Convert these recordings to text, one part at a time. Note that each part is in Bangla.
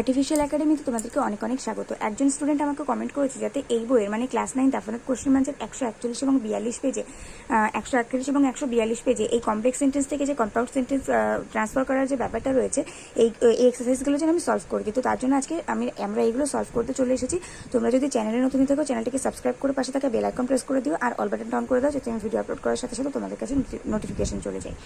আর্টিফিশিয়াল একাডেমিতে তোমাদেরকে অনেক অনেক স্বাগত। একজন স্টুডেন্ট আমাকে কমেন্ট করেছে যাতে এই বইয়ের মানে ক্লাস নাইন তাফানাত কোশ্চেন মানসের একশো একচল্লিশ এবং বিয়াল্লিশ পেজে একশো একচল্লিশ এবং একশো বিয়াল্লিশ পেজে এই কমপ্লেক্স সেন্টেন্স থেকে যে কম্পাউন্ড সেন্টেন্স ট্রান্সফার করার যে ব্যাপারটা রয়েছে, এই এই এক্সারসাইজগুলো যেন আমি সলভ করে দিই। তো তার জন্য আজকে আমি, আমরা এইগুলো সলভ করতে চলে এসেছি। তোমরা যদি চ্যানেলে নতুন থাকো চ্যানেলটিকে সাবস্ক্রাইব করে পাশে থাকা বেল আইকন প্রেস করে দিও আর অল বাটন অন করে দাও যাতে আমি ভিডিও আপলোড করার সাথে সাথে তোমাদের কাছে নোটিফিকেশন চলে যায়।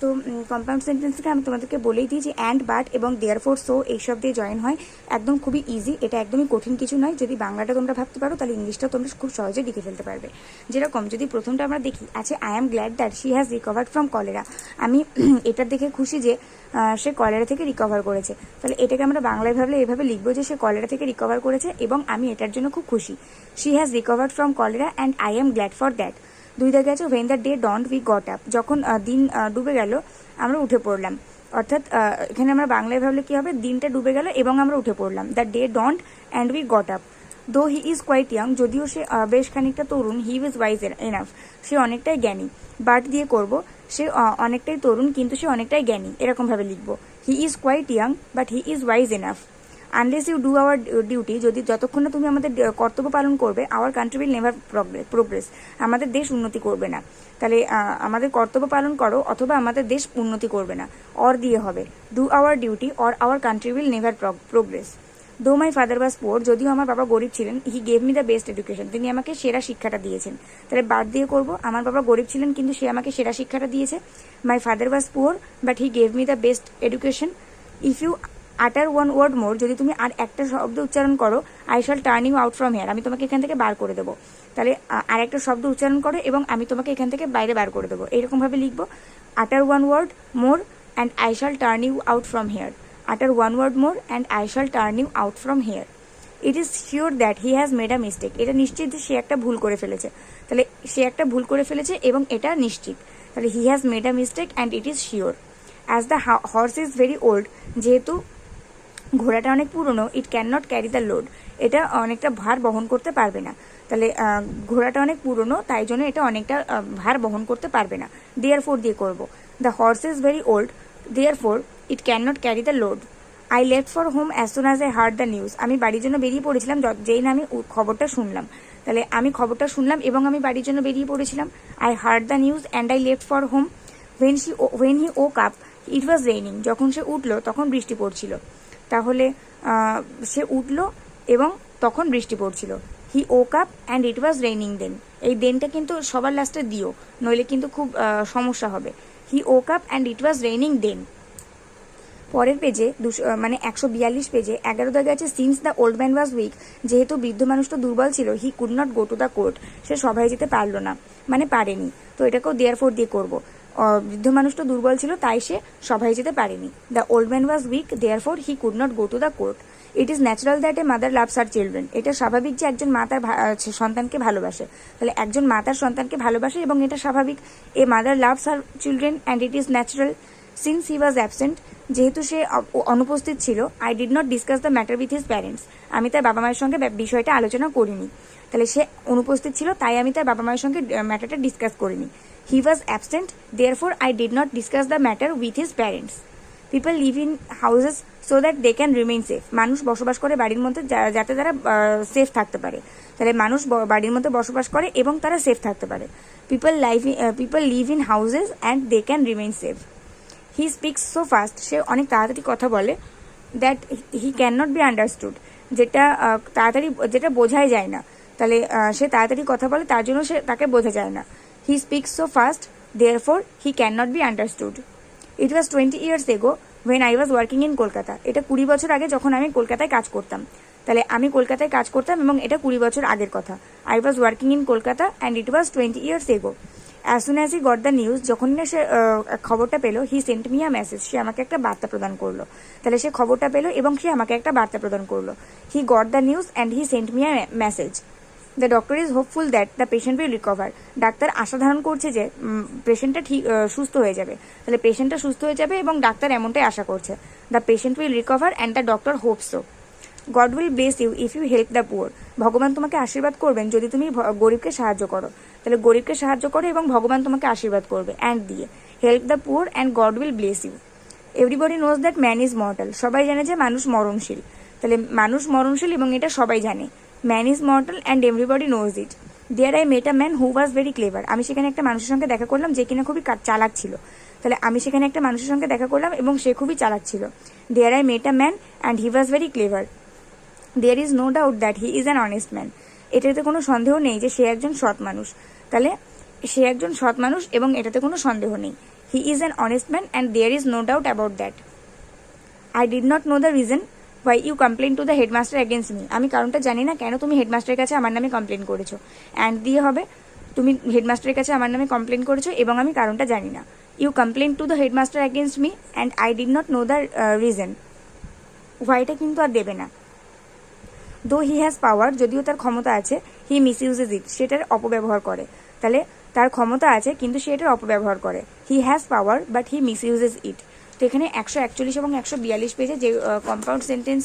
তো কম্পাউন্ড সেন্টেন্সটা আমি তোমাদেরকে বলেই দিই যে অ্যান্ড বাট এবং দেয়ার ফোর সো এইসব দিয়ে জয়েন হয় একদম খুবই ইজি এটা একদমই কঠিন কিছু নয়। যদি বাংলাটা তোমরা ভাবতে পারো, তাহলে ইংলিশটা তোমরা খুব সহজে লিখে ফেলতে পারবে। যেরকম যদি প্রথমটা আমরা দেখি আছে I am glad that she has recovered from cholera আমি এটার দেখে খুশি যে সে কলেরা থেকে রিকভার করেছে। তাহলে এটাকে আমরা বাংলায় ভাবলে এভাবে লিখব যে সে কলেরা থেকে রিকভার করেছে এবং আমি এটার জন্য খুব খুশি। She has recovered from cholera and I am glad for that দুই দাগে আছে when the day dawned we got up যখন দিন ডুবে গেল, আমরা উঠে পড়লাম। অর্থাৎ এখানে আমরা বাংলায় ভাবলে কি হবে? দিনটা ডুবে গেল এবং আমরা উঠে পড়লাম। The day dawned and we got up though he is quite young যদিও সে বেশ খানিকটা তরুণ হি ইজ ওয়াইজ এনাফ সে অনেকটাই জ্ঞানী। বাট দিয়ে করব, সে অনেকটাই তরুণ, কিন্তু সে অনেকটাই জ্ঞানী। এরকমভাবে লিখব। He is quite young but he is wise enough unless you do our duty যদি যতক্ষণ না তুমি আমাদের কর্তব্য পালন করবে our country will never progress আমাদের দেশ উন্নতি করবে না। তাহলে আমাদের কর্তব্য পালন করো, অথবা আমাদের দেশ উন্নতি করবে না। অর দিয়ে হবে। Do our duty or our country will never progress though my father ওয়াজ পোর যদিও আমার বাবা গরিব ছিলেন he gave me the best education তিনি আমাকে সেরা শিক্ষাটা দিয়েছেন। তাহলে বাদ দিয়ে করব, আমার বাবা গরিব ছিলেন, কিন্তু সে আমাকে সেরা শিক্ষাটা দিয়েছে। My father was poor but he gave me the best education if you utter one word more যদি তুমি আর একটা শব্দ উচ্চারণ করো I shall turn you out from here আমি তোমাকে এখান থেকে বার করে দেবো। তাহলে আর একটা শব্দ উচ্চারণ করো এবং আমি তোমাকে এখান থেকে বাইরে বার করে দেবো। এরকমভাবে লিখব utter one word more and I shall turn you out from here utter one word more and I shall turn you out from here it is sure that he has made a mistake এটা নিশ্চিত যে সে একটা ভুল করে ফেলেছে। তাহলে, সে একটা ভুল করে ফেলেছে এবং এটা নিশ্চিত। তাহলে he has made a mistake and it is sure as the horse is very old যেহেতু ঘোড়াটা অনেক পুরনো it can not carry the load এটা অনেকটা ভার বহন করতে পারবে না। তাহলে ঘোড়াটা অনেক পুরনো, তাই জন্য এটা অনেকটা ভার বহন করতে পারবে না। দেয়ার ফোর দিয়ে করব। The horse is very old therefore it can not carry the load I left for home as soon as I heard the news আমি বাড়ির জন্য বেরিয়ে পড়েছিলাম যেই না আমি খবরটা শুনলাম। তাহলে, আমি খবরটা শুনলাম এবং আমি বাড়ির জন্য বেরিয়ে পড়েছিলাম। I heard the news and I left for home when she he oh cup it was raining যখন সে উঠল, তখন বৃষ্টি পড়ছিল। তাহলে সে উঠল এবং তখন বৃষ্টি পড়ছিল। He woke up and it was raining then এই দেনটা কিন্তু সবার লাস্টে দিও, নইলে কিন্তু খুব সমস্যা হবে। He woke up and it was raining then পরের পেজে দুশো মানে একশো বিয়াল্লিশ পেজে এগারো দাগে আছে since the old man was weak যেহেতু বৃদ্ধ মানুষটা দুর্বল ছিল he could not go to the court সে সভায় যেতে পারল না মানে পারেনি। তো এটাকেও দেয়ার ফোর দিয়ে করব। বৃদ্ধ মানুষটা দুর্বল ছিল, তাই সে সভায় যেতে পারেনি। The old man was weak therefore he could not go to the court it is natural that a mother loves her children এটা স্বাভাবিক যে একজন মা তার সন্তানকে ভালোবাসে। তাহলে একজন মা তার সন্তানকে ভালোবাসে এবং এটা স্বাভাবিক। A mother loves her children and it is natural since he was absent যেহেতু সে অনুপস্থিত ছিল। I did not discuss the matter with his parents আমি তার বাবা মায়ের সঙ্গে বিষয়টা আলোচনা করিনি। তাহলে সে অনুপস্থিত ছিল, তাই আমি তার বাবা মায়ের সঙ্গে ম্যাটারটা ডিসকাস করিনি। He was absent therefore I did not discuss the matter with his parents people live in houses so that they can remain safe মানুষ বসবাস করে বাড়ির মধ্যে যাতে তারা সেফ থাকতে পারে। তাহলে মানুষ বাড়ির মধ্যে বসবাস করে এবং তারা সেফ থাকতে পারে। People live people live in houses and they can remain safe he speaks so fast সে অনেক তাড়াতাড়ি কথা বলে that he can not be understood যেটা তাড়াতাড়ি, যেটা বোঝাই যায় না। তাহলে সে তাড়াতাড়ি কথা বলে, তার জন্য সে তাকে বোঝা যায় না। He speaks so fast therefore he can not be understood it was twenty years ago when I was working in Kolkata এটা কুড়ি বছর আগে যখন আমি কলকাতায় কাজ করতাম। তাহলে, আমি কলকাতায় কাজ করতাম এবং এটা কুড়ি বছর আগের কথা। I was working in Kolkata and it was twenty years ago as soon as he got the news যখন না সে খবরটা পেল he sent me a message সে আমাকে একটা বার্তা প্রদান করল। তাহলে, সে খবরটা পেল এবং সে আমাকে একটা বার্তা প্রদান করল। He got the news and he sent me a message the doctor is hopeful that the patient will recover doctor আশা ধারণ করছে যে পেশেন্টটা ঠিক সুস্থ হয়ে যাবে। তাহলে পেশেন্টটা সুস্থ হয়ে যাবে এবং ডাক্তার এমনটাই আশা করছে। The patient will recover and the doctor hope so God will bless you if you help the poor ভগবান তোমাকে আশীর্বাদ করবেন যদি তুমি গরিবকে সাহায্য করো। তাহলে গরিবকে সাহায্য করো এবং ভগবান তোমাকে আশীর্বাদ করবে অ্যান্ড দিয়ে। Help the poor and God will bless you everybody knows that man is mortal সবাই জানে যে মানুষ মরণশীল। তাহলে মানুষ মরণশীল এবং এটা সবাই জানে। Man is mortal and everybody knows it there I met a man who was very clever আমি সেখানে একটা মানুষের সঙ্গে দেখা করলাম যে কিনা খুবই চালাক ছিল। তাহলে আমি সেখানে একটা মানুষের সঙ্গে দেখা করলাম এবং সে খুবই চালাক ছিল। There I met a man and he was very clever there is no doubt that he is an honest man এটাতে কোনো সন্দেহ নেই যে সে একজন সৎ মানুষ। তাহলে সে একজন সৎ মানুষ এবং এটাতে কোনো সন্দেহ নেই। He is an honest man and there is no doubt about that I did not know the reason why you complain to the headmaster against me আমি কারণটা জানি না, কেন তুমি হেডমাস্টারের কাছে আমার নামে কমপ্লেন করেছ? অ্যান্ড দিয়ে হবে? তুমি হেডমাস্টারের কাছে আমার নামে কমপ্লেন করেছ এবং আমি কারণটা জানি না। You complain to the headmaster against me and I did not know the reason হোয়াইটা কিন্তু আর দেবে না। দো হি হ্যাজ পাওয়ার যদিও তার ক্ষমতা আছে হি মিস ইউজেস ইট সেটার অপব্যবহার করে। তাহলে তার ক্ষমতা আছে, কিন্তু সে এটার অপব্যবহার করে। He has power but he misuses it তো এখানে একশো একচল্লিশ এবং একশো বিয়াল্লিশ পেজে যে কম্পাউন্ড সেন্টেন্স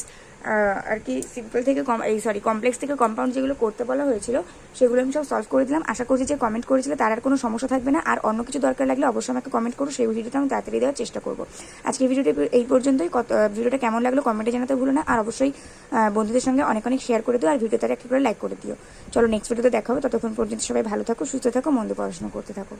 আর কি সিম্পল থেকে কম এই সরি কমপ্লেক্স থেকে কম্পাউন্ড যেগুলো করতে বলা হয়েছিল, সেগুলো আমি সব সলভ করে দিলাম। আশা করছি যে কমেন্ট করেছিল, তার আর কোনো সমস্যা থাকবে না। আর অন্য কিছু দরকার লাগলে অবশ্যই আমাকে কমেন্ট করো, সেই ভিডিওটা আমি তাড়াতাড়ি দেওয়ার চেষ্টা করব। আজকে ভিডিওটা এই পর্যন্তই। কত ভিডিওটা কেমন লাগল কমেন্টে জানাতে ভুলো না। আর অবশ্যই বন্ধুদের সঙ্গে অনেক অনেক শেয়ার করে দিও, আর ভিডিওটা একটা করে লাইক করে দিও। চলো নেক্সট ভিডিওতে দেখা হবে। ততক্ষণ পর্যন্ত সবাই ভালো থাকো, সুস্থ থাকো মন্দ পড়াশোনা করতে থাকো।